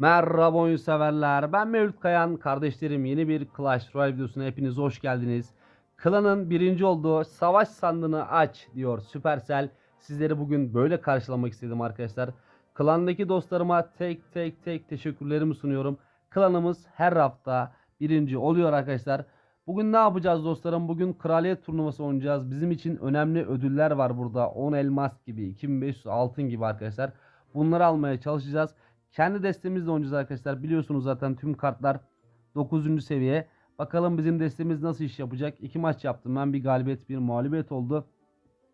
Merhaba oyun severler. Ben Mevlüt Kayan. Kardeşlerim yeni bir Clash Royale videosuna hepiniz hoş geldiniz. Klanın birinci olduğu savaş sandığını aç diyor Supercell. Sizleri bugün böyle karşılamak istedim arkadaşlar. Klandaki dostlarıma tek tek tek teşekkürlerimi sunuyorum. Klanımız her hafta birinci oluyor arkadaşlar. Bugün ne yapacağız dostlarım? Bugün kraliyet turnuvası oynayacağız. Bizim için önemli ödüller var burada. 10 elmas gibi, 2500 altın gibi arkadaşlar. Bunları almaya çalışacağız. Kendi destemizle oynayacağız arkadaşlar. Biliyorsunuz zaten tüm kartlar 9. seviye. Bakalım bizim destemiz nasıl iş yapacak. İki maç yaptım ben. Bir galibiyet bir mağlubiyet oldu.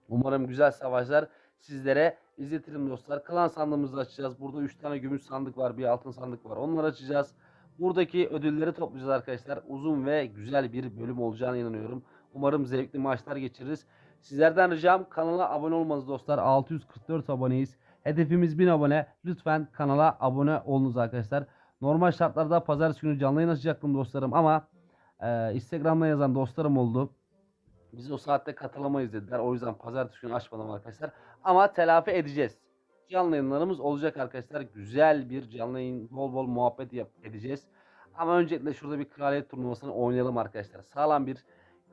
Umarım güzel savaşlar sizlere izletirim dostlar. Klan sandığımızı açacağız. Burada 3 tane gümüş sandık var. Bir altın sandık var. Onları açacağız. Buradaki ödülleri toplayacağız arkadaşlar. Uzun ve güzel bir bölüm olacağına inanıyorum. Umarım zevkli maçlar geçiririz. Sizlerden ricam kanala abone olmanız dostlar. 644 aboneyiz. Hedefimiz 1000 abone. Lütfen kanala abone olunuz arkadaşlar. Normal şartlarda pazartesi günü canlı yayın açacaktım dostlarım ama e, Instagram'da yazan dostlarım oldu. Biz o saatte katılamayız dediler. O yüzden pazartesi günü açmadım arkadaşlar. Ama telafi edeceğiz. Canlı yayınlarımız olacak arkadaşlar. Güzel bir canlı yayın, bol bol muhabbet yap edeceğiz. Ama öncelikle şurada bir kraliyet turnuvasını oynayalım arkadaşlar. Sağlam bir,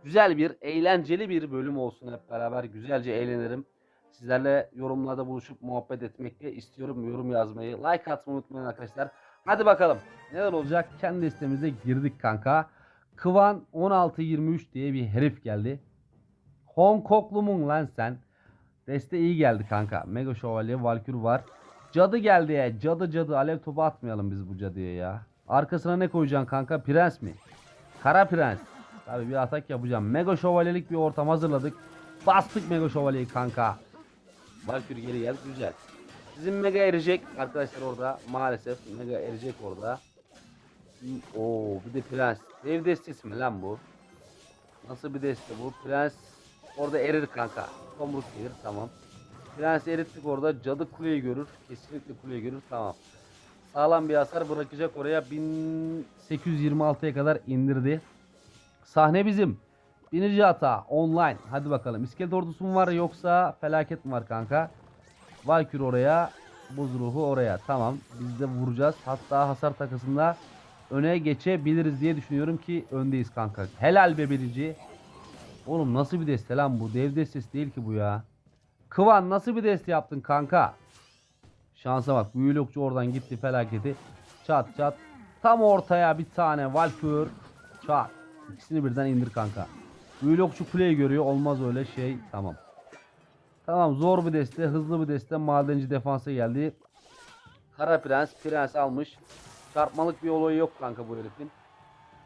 güzel bir, eğlenceli bir bölüm olsun hep beraber. Güzelce eğlenelim. Sizlerle yorumlarda buluşup muhabbet etmek istiyorum. Yorum yazmayı, like atmayı unutmayın arkadaşlar. Hadi bakalım. Neler olacak? Kendi listemize girdik kanka. Kıvan 1623 diye bir herif geldi. Hong Konglu lan sen? Deste iyi geldi kanka. Mega Şövalye, Valkür var. Cadı geldi ya. Cadı cadı. Alev topu atmayalım biz bu cadıya ya. Arkasına ne koyacaksın kanka? Prens mi? Kara Prens. Tabii bir atak yapacağım. Mega Şövalyelik bir ortam hazırladık. Bastık Mega Şövalyeyi kanka. Valkür geri gel. Güzel. Bizim Mega erecek arkadaşlar orada. Maalesef Mega erecek orada. Oo bir de Prens. Dev destesi mi lan bu? Nasıl bir deste bu? Prens orada erir kanka. Tomruk gelir tamam. Prens erittik orada. Cadı kuleyi görür. Kesinlikle kuleyi görür tamam. Sağlam bir hasar bırakacak oraya. 1826'ya kadar indirdi. Sahne bizim. Birinci hata online. Hadi bakalım. İskelet ordusu mu var yoksa felaket mi var kanka? Valkür oraya. Buz ruhu oraya. Tamam. Biz de vuracağız. Hatta hasar takısında öne geçebiliriz diye düşünüyorum ki öndeyiz kanka. Helal be birinci. Oğlum nasıl bir deste lan bu? Dev destesi değil ki bu ya. Kıvan nasıl bir deste yaptın kanka? Şansa bak. Büyülokçu oradan gitti felaketi. Çat çat. Tam ortaya bir tane Valkür. Çat. İkisini birden indir kanka. Büyülokçu kuleyi görüyor. Olmaz öyle şey. Tamam. Tamam zor bir deste. Hızlı bir deste. Madenci defansa geldi. Kara Prens. Prens almış. Çarpmalık bir olayı yok kanka bu herifin.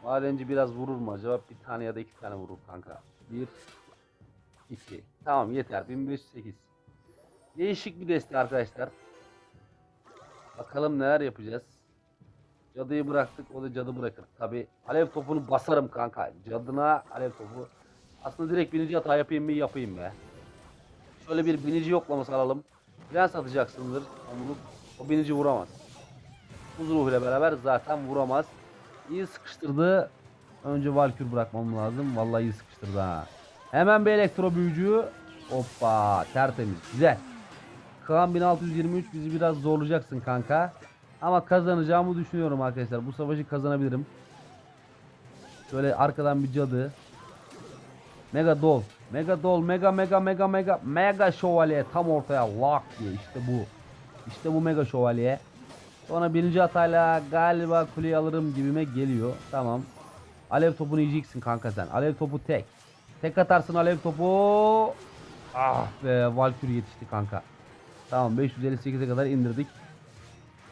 Madenci biraz vurur mu acaba? Bir tane ya da iki tane vurur kanka. Bir, iki. Tamam yeter. 1508. Değişik bir deste arkadaşlar. Bakalım neler yapacağız. Cadıyı bıraktık. O da cadı bırakır. Tabi alev topunu basarım kanka. Cadına alev topu. Aslında direkt binici hata yapayım mı yapayım be. Şöyle bir binici yoklaması alalım. Prens atacaksındır. Ama o binici vuramaz. Buz ruhuyla beraber zaten vuramaz. İyi sıkıştırdı. Önce Valkür bırakmam lazım. Vallahi iyi sıkıştırdı ha. Hemen bir elektro büyücü. Hoppa tertemiz. Güzel. Kaan 1623 bizi biraz zorlayacaksın kanka. Ama kazanacağımı düşünüyorum arkadaşlar. Bu savaşı kazanabilirim. Şöyle arkadan bir cadı. Mega Dol. Mega Dol. Mega mega mega mega. Mega şövalye tam ortaya. Lock diye. İşte bu. İşte bu mega şövalye. Sonra birinci hatayla galiba kuleyi alırım gibime geliyor. Tamam. Alev topunu yiyeceksin kanka sen. Alev topu tek. Tek atarsın alev topu. Ah be Valkyrie yetişti kanka. Tamam 558'e kadar indirdik.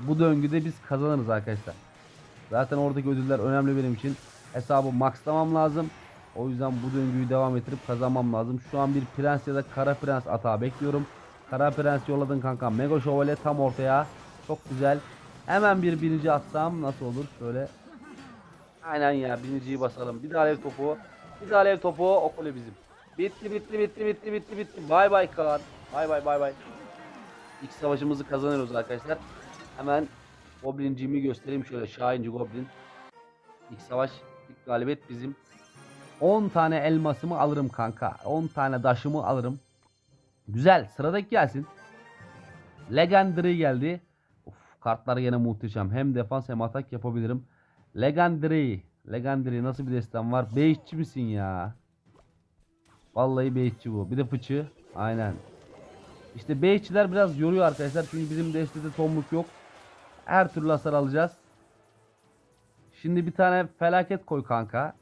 Bu döngüde biz kazanırız arkadaşlar. Zaten oradaki ödüller önemli benim için. Hesabı maxlamam lazım. O yüzden bu döngüyü devam ettirip kazanmam lazım. Şu an bir prens ya da kara prens atağı bekliyorum. Kara prens yolladın kanka. Mega şövalye tam ortaya. Çok güzel. Hemen bir birinci atsam nasıl olur? Şöyle. Aynen ya birinciyi basalım. Bir daha alev topu. Bir daha alev topu. O kule bizim. Bitti bitti bitti bitti bitti bitti. Bay bay Kaan. Bay bay bay bay. İlk savaşımızı kazanıyoruz arkadaşlar. Hemen Goblincimi göstereyim şöyle. Şahinci Goblin. İlk savaş, ilk galibiyet bizim. 10 tane elmasımı alırım kanka. 10 tane daşımı alırım. Güzel. Sıradaki gelsin. Legendary geldi. Of, kartlar yine muhteşem. Hem defans hem atak yapabilirim. Legendary. Legendary nasıl bir destem var? Beyitçi misin ya? Vallahi beyitçi bu. Bir de fıçı. Aynen. İşte beyitçiler biraz yoruyor arkadaşlar. Çünkü bizim destede tomruk yok. Her türlü hasar alacağız. Şimdi bir tane felaket koy kanka.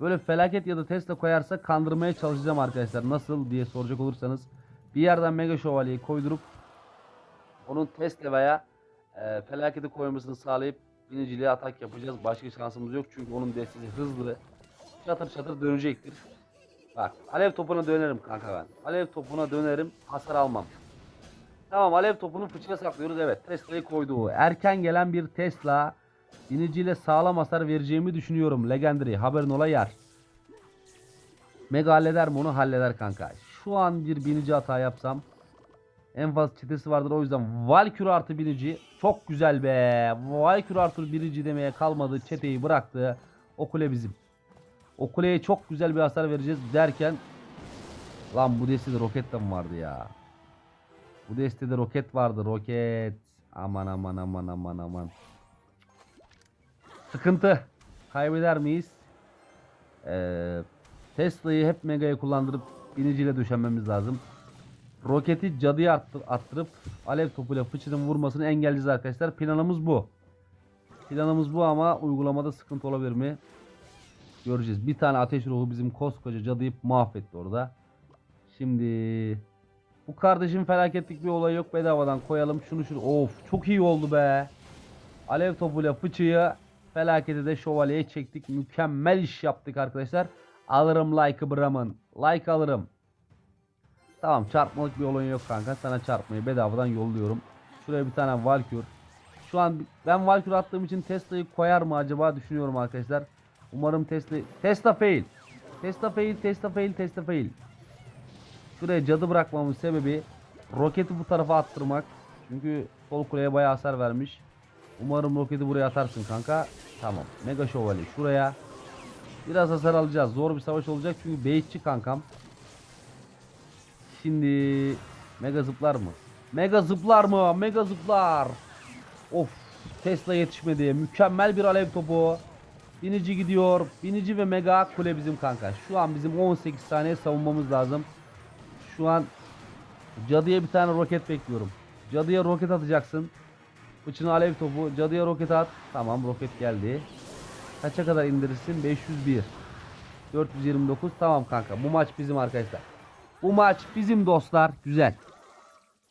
Böyle felaket ya da Tesla koyarsa kandırmaya çalışacağım arkadaşlar. Nasıl diye soracak olursanız. Bir yerden Mega Şövalye'yi koydurup onun Tesla veya e, felaketi koymasını sağlayıp biniciliğe atak yapacağız. Başka şansımız yok çünkü onun destesi hızlı. Çatır çatır dönecektir. Bak alev topuna dönerim kanka ben. Alev topuna dönerim hasar almam. Tamam alev topunu fıçıya saklıyoruz evet. Tesla'yı koydu o. Erken gelen bir Tesla biniciyle sağlam hasar vereceğimi düşünüyorum. Legendary haberin ola yer. Mega halleder mi onu halleder kanka. Şu an bir binici hata yapsam en fazla çetesi vardır o yüzden Valkür artı binici çok güzel be. Valkür artı binici demeye kalmadı çeteyi bıraktı. O kule bizim. O kuleye çok güzel bir hasar vereceğiz derken lan bu destede roket de mi vardı ya? Bu destede roket vardı roket. Aman aman aman aman aman. Sıkıntı. Kaybeder miyiz? Ee, Tesla'yı hep Mega'ya kullandırıp biniciyle döşenmemiz lazım. Roketi cadıya attır, attırıp alev topuyla fıçının vurmasını engelleyeceğiz arkadaşlar. Planımız bu. Planımız bu ama uygulamada sıkıntı olabilir mi? Göreceğiz. Bir tane ateş ruhu bizim koskoca cadıyı mahvetti orada. Şimdi bu kardeşim felaketlik bir olay yok. Bedavadan koyalım. Şunu şunu. Of çok iyi oldu be. Alev topuyla fıçıyı felaketi de şövalyeye çektik. Mükemmel iş yaptık arkadaşlar. Alırım like'ı Brahman. Like alırım. Tamam çarpmalık bir olayın yok kanka. Sana çarpmayı bedavadan yolluyorum. Şuraya bir tane Valkür. Şu an ben Valkür attığım için Tesla'yı koyar mı acaba düşünüyorum arkadaşlar. Umarım Tesla Tesla fail. Tesla fail, Tesla fail, Tesla fail. Şuraya cadı bırakmamın sebebi roketi bu tarafa attırmak. Çünkü sol kuleye bayağı hasar vermiş. Umarım roketi buraya atarsın kanka. Tamam. Mega şövalye şuraya. Biraz hasar alacağız. Zor bir savaş olacak çünkü beyitçi kankam. Şimdi mega zıplar mı? Mega zıplar mı? Mega zıplar. Of Tesla yetişmedi. Mükemmel bir alev topu. Binici gidiyor. Binici ve mega kule bizim kanka. Şu an bizim 18 saniye savunmamız lazım. Şu an cadıya bir tane roket bekliyorum. Cadıya roket atacaksın. Fıçına alev topu. Cadıya roket at. Tamam roket geldi. Kaça kadar indirirsin? 501. 429. Tamam kanka. Bu maç bizim arkadaşlar. Bu maç bizim dostlar. Güzel.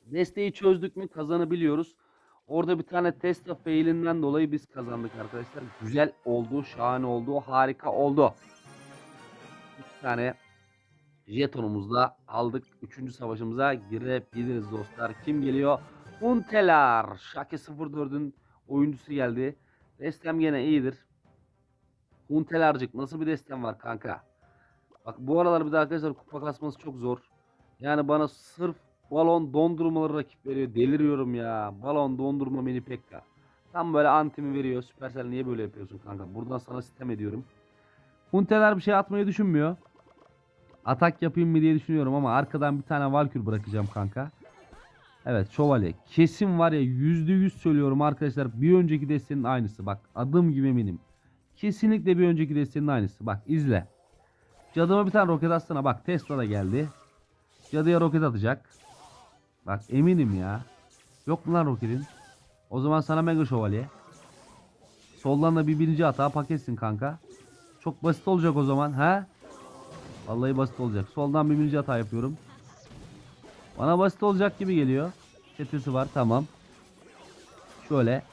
Desteği çözdük mü kazanabiliyoruz. Orada bir tane Tesla failinden dolayı biz kazandık arkadaşlar. Güzel oldu, şahane oldu, harika oldu. 3 tane jetonumuzla aldık. Üçüncü savaşımıza girebiliriz dostlar. Kim geliyor? Untelar. Şake 04'ün oyuncusu geldi. Destem gene iyidir. Untelarcık nasıl bir destem var kanka? Bak bu aralar bir de arkadaşlar kupa kasması çok zor. Yani bana sırf balon dondurmaları rakip veriyor. Deliriyorum ya. Balon dondurma mini pekka. Tam böyle antimi veriyor. Supercell niye böyle yapıyorsun kanka? Buradan sana sistem ediyorum. Hunteler bir şey atmayı düşünmüyor. Atak yapayım mı diye düşünüyorum ama arkadan bir tane Valkür bırakacağım kanka. Evet şövalye. Kesin var ya yüzde yüz söylüyorum arkadaşlar. Bir önceki destenin aynısı. Bak adım gibi eminim. Kesinlikle bir önceki destenin aynısı. Bak izle. Cadıma bir tane roket atsana. Bak Tesla da geldi. Cadıya roket atacak. Bak eminim ya. Yok mu lan roketin? O zaman sana mega şövalye. Soldan da bir birinci hata paketsin kanka. Çok basit olacak o zaman. He? Vallahi basit olacak. Soldan bir birinci hata yapıyorum. Bana basit olacak gibi geliyor. Çetesi var tamam. Şöyle.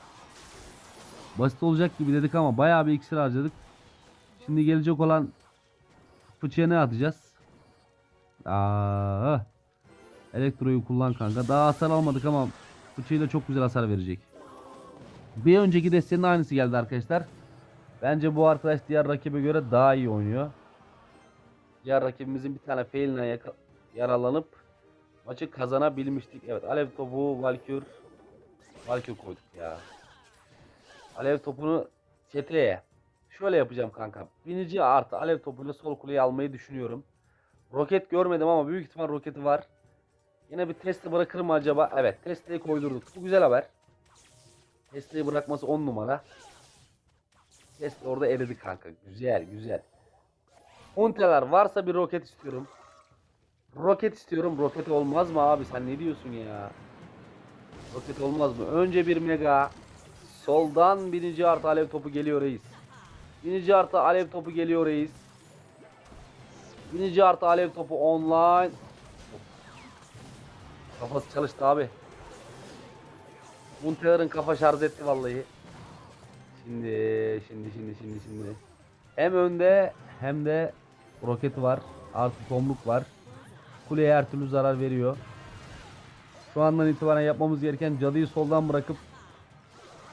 Basit olacak gibi dedik ama bayağı bir iksir harcadık. Şimdi gelecek olan fıçıya ne atacağız? Aa, elektroyu kullan kanka. Daha hasar almadık ama fıçıyla çok güzel hasar verecek. Bir önceki destenin aynısı geldi arkadaşlar. Bence bu arkadaş diğer rakibe göre daha iyi oynuyor. Diğer rakibimizin bir tane failine yaralanıp maçı kazanabilmiştik. Evet alev topu Valkür Valkür koyduk ya. Alev topunu çeteye. Şöyle yapacağım kanka. Binici artı alev topuyla sol kuleyi almayı düşünüyorum. Roket görmedim ama büyük ihtimal roketi var. Yine bir Tesla bırakır mı acaba? Evet Tesla'yı koydurduk. Bu güzel haber. Tesla'yı bırakması 10 numara. Tesla orada eridi kanka. Güzel güzel. Hunteler varsa bir roket istiyorum. Roket istiyorum. Roket olmaz mı abi? Sen ne diyorsun ya? Roket olmaz mı? Önce bir mega. Soldan birinci artı alev topu geliyor reis. Birinci artı alev topu geliyor reis. Birinci artı alev topu online. Kafası çalıştı abi. Munteler'ın kafa şarj etti vallahi. Şimdi, şimdi, şimdi, şimdi, şimdi. Hem önde hem de roketi var. Artı tomruk var. Kuleye her türlü zarar veriyor. Şu andan itibaren yapmamız gereken cadıyı soldan bırakıp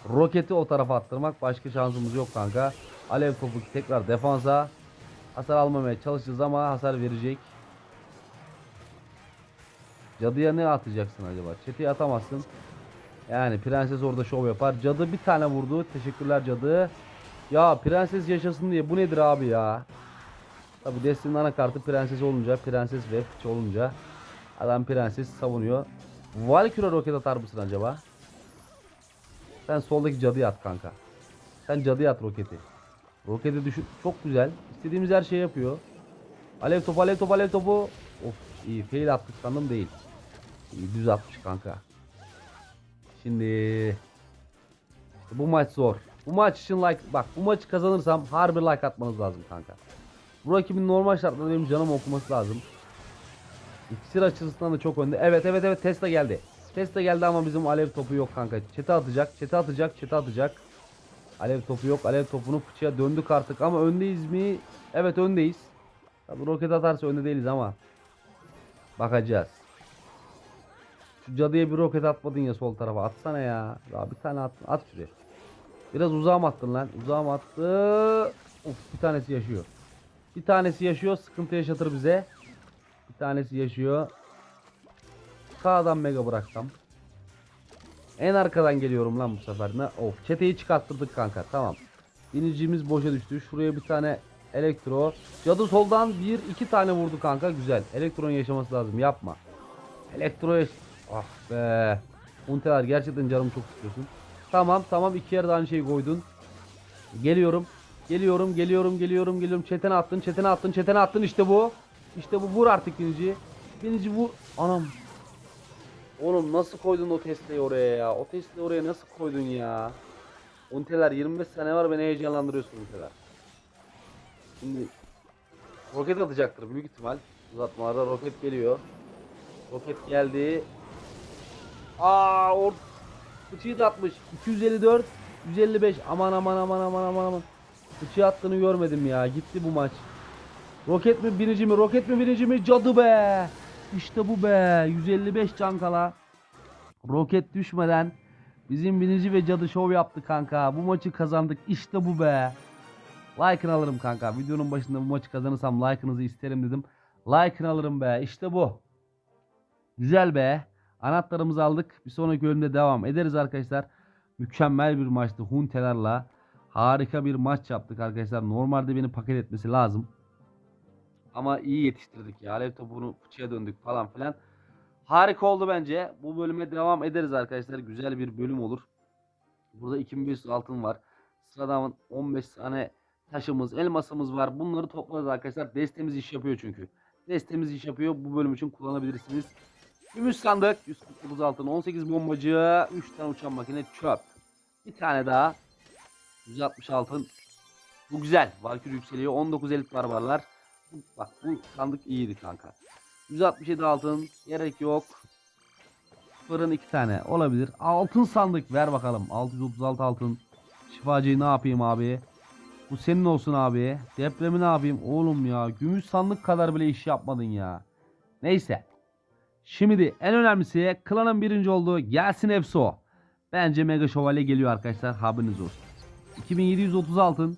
roketi o tarafa attırmak. Başka şansımız yok kanka. Alev topu tekrar defansa. Hasar almamaya çalışacağız ama hasar verecek. Cadıya ne atacaksın acaba? Çeteye atamazsın. Yani prenses orada şov yapar. Cadı bir tane vurdu. Teşekkürler cadı. Ya prenses yaşasın diye bu nedir abi ya? Tabi Destiny'nin anakartı prenses olunca, prenses ve piç olunca adam prenses savunuyor. Valkyrie roket atar mısın acaba? Sen soldaki cadıyı at kanka. Sen cadıyı at roketi. Roketi düşün. Çok güzel. İstediğimiz her şeyi yapıyor. Alev topu, alev topu, alev topu. Of iyi. Fail attık sandım değil. İyi, düz atmış kanka. Şimdi bu maç zor. Bu maç için like bak bu maçı kazanırsam harbi like atmanız lazım kanka. Bu rakibin normal şartlarda benim canım okuması lazım. İksir açısından da çok önde. Evet evet evet Tesla geldi. Tesla geldi ama bizim alev topu yok kanka. Çete atacak, çete atacak, çete atacak. Alev topu yok. Alev topunu fıçıya döndük artık ama öndeyiz mi? Evet öndeyiz. Tabi roket atarsa önde değiliz ama. Bakacağız. Şu cadıya bir roket atmadın ya sol tarafa. Atsana ya. Daha bir tane at. At şuraya. Biraz uzağa mı attın lan? Uzağa attı? Of bir tanesi yaşıyor. Bir tanesi yaşıyor. Sıkıntı yaşatır bize. Bir tanesi yaşıyor. Sağdan mega bıraksam. En arkadan geliyorum lan bu sefer. Ne? Of çeteyi çıkarttırdık kanka. Tamam. Binicimiz boşa düştü. Şuraya bir tane elektro. Cadı soldan bir iki tane vurdu kanka. Güzel. Elektron yaşaması lazım. Yapma. Elektro yaş... Ah be. Unteler gerçekten canımı çok sıkıyorsun. Tamam tamam iki yerde aynı şeyi koydun. Geliyorum. Geliyorum geliyorum geliyorum geliyorum. Çetene attın çetene attın çetene attın işte bu. İşte bu vur artık binici. Binici vur. Anam. Oğlum nasıl koydun o Tesla'yı oraya ya? O Tesla'yı oraya nasıl koydun ya? Unteler 25 sene var beni heyecanlandırıyorsun Unteler. Şimdi roket atacaktır büyük ihtimal. Uzatmalarda roket geliyor. Roket geldi. Aa or Fıçıyı da atmış. 254 155 aman aman aman aman aman aman. Fıçıyı attığını görmedim ya. Gitti bu maç. Roket mi binici mi? Roket mi binici mi? Cadı be. İşte bu be. 155 can kala. Roket düşmeden bizim binici ve cadı şov yaptı kanka. Bu maçı kazandık. İşte bu be. Like'ını alırım kanka. Videonun başında bu maçı kazanırsam like'ınızı isterim dedim. Like'ını alırım be. İşte bu. Güzel be. Anahtarımızı aldık. Bir sonraki bölümde devam ederiz arkadaşlar. Mükemmel bir maçtı Hunteler'la. Harika bir maç yaptık arkadaşlar. Normalde beni paket etmesi lazım. Ama iyi yetiştirdik ya. Alev topunu fıçıya döndük falan filan. Harika oldu bence. Bu bölüme devam ederiz arkadaşlar. Güzel bir bölüm olur. Burada 2500 altın var. Sıradan 15 tane taşımız, elmasımız var. Bunları toplarız arkadaşlar. Destemiz iş yapıyor çünkü. Destemiz iş yapıyor. Bu bölüm için kullanabilirsiniz. Gümüş sandık. 149 altın. 18 bombacı. 3 tane uçan makine çöp. Bir tane daha. 160 altın. Bu güzel. Valkyrie yükseliyor. 19 elit barbarlar. Bak bu sandık iyiydi kanka. 167 altın. Gerek yok. Fırın 2 tane. Olabilir. Altın sandık. Ver bakalım. 636 altın. Şifacıyı ne yapayım abi? Bu senin olsun abi. Depremi ne yapayım? Oğlum ya. Gümüş sandık kadar bile iş yapmadın ya. Neyse. Şimdi en önemlisi klanın birinci olduğu gelsin Efso. Bence Mega Şövalye geliyor arkadaşlar haberiniz olsun. 2730 altın.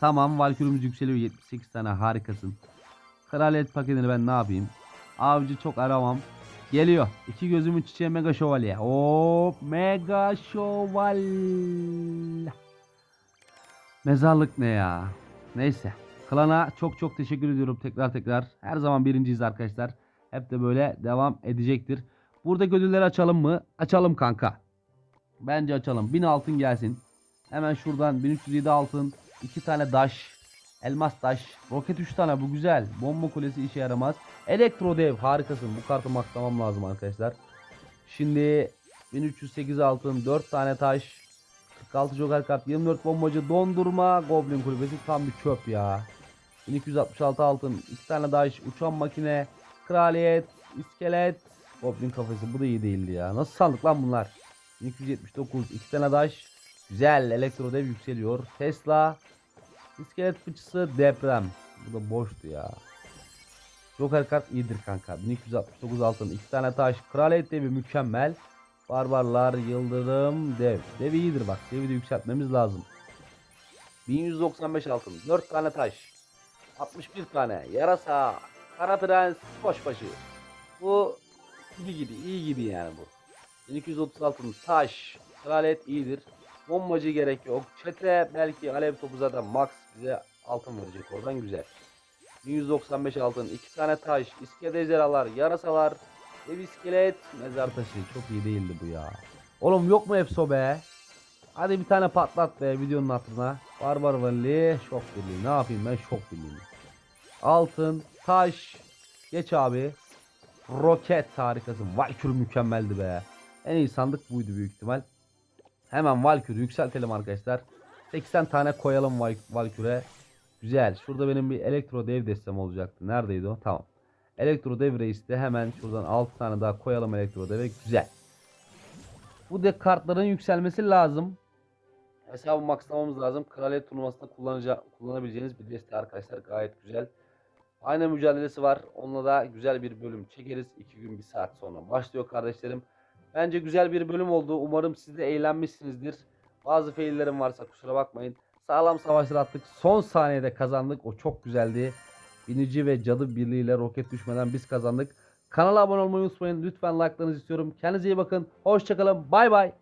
Tamam Valkyrie'miz yükseliyor 78 tane harikasın. Kraliyet paketini ben ne yapayım? Avcı çok aramam. Geliyor. İki gözümün çiçeği Mega Şövalye. Hop Mega Şövalye. Mezarlık ne ya? Neyse. Klana çok çok teşekkür ediyorum tekrar tekrar. Her zaman birinciyiz arkadaşlar. Hep de böyle devam edecektir. Burada ödülleri açalım mı? Açalım kanka. Bence açalım. 1000 altın gelsin. Hemen şuradan 1307 altın. 2 tane daş. Elmas taş. Roket 3 tane bu güzel. Bomba kulesi işe yaramaz. Elektro dev harikasın. Bu kartı maxlamam lazım arkadaşlar. Şimdi 1308 altın. 4 tane taş. 46 joker kart. 24 bombacı. Dondurma. Goblin kulübesi tam bir çöp ya. 1266 altın. 2 tane daş. Uçan makine. Kraliyet. iskelet. Goblin kafesi. Bu da iyi değildi ya. Nasıl sandık lan bunlar? 1279. 2 tane daş. Güzel. Elektro dev yükseliyor. Tesla. İskelet fıçısı deprem. Bu da boştu ya. Joker kart iyidir kanka. 1269 altın. 2 tane taş. Kraliyet devi mükemmel. Barbarlar, yıldırım, dev. Dev iyidir bak. Devi de yükseltmemiz lazım. 1195 altın. 4 tane taş. 61 tane. Yarasa. Kara prens. Koşbaşı. Bu gibi gibi. iyi gibi yani bu. 1230 altın. Taş. Kraliyet iyidir. Bombacı gerek yok. Çete belki alev topu zaten max bize altın verecek oradan güzel. 1195 altın. 2 tane taş. İskelet ejderhalar. Yarasalar. Ev iskelet. Mezar taşı. Çok iyi değildi bu ya. Oğlum yok mu Efso be? Hadi bir tane patlat be videonun hatırına. Barbar Vali. Şok birliği. Ne yapayım ben şok birliği. Altın. Taş. Geç abi. Roket harikasın. Valkür mükemmeldi be. En iyi sandık buydu büyük ihtimal. Hemen Valkür'ü yükseltelim arkadaşlar. 80 tane koyalım Val- Valkür'e. Güzel. Şurada benim bir elektro dev destem olacaktı. Neredeydi o? Tamam. Elektro dev reiste hemen şuradan 6 tane daha koyalım elektro deve. Güzel. Bu de kartların yükselmesi lazım. Hesabı maxlamamız lazım. Kraliyet turnuvasında kullanabileceğiniz bir deste arkadaşlar. Gayet güzel. Aynı mücadelesi var. Onunla da güzel bir bölüm çekeriz. 2 gün 1 saat sonra başlıyor kardeşlerim. Bence güzel bir bölüm oldu. Umarım siz de eğlenmişsinizdir. Bazı faillerim varsa kusura bakmayın. Sağlam savaşlar attık. Son saniyede kazandık. O çok güzeldi. Binici ve cadı birliğiyle roket düşmeden biz kazandık. Kanala abone olmayı unutmayın. Lütfen like'larınızı istiyorum. Kendinize iyi bakın. Hoşçakalın. Bay bay.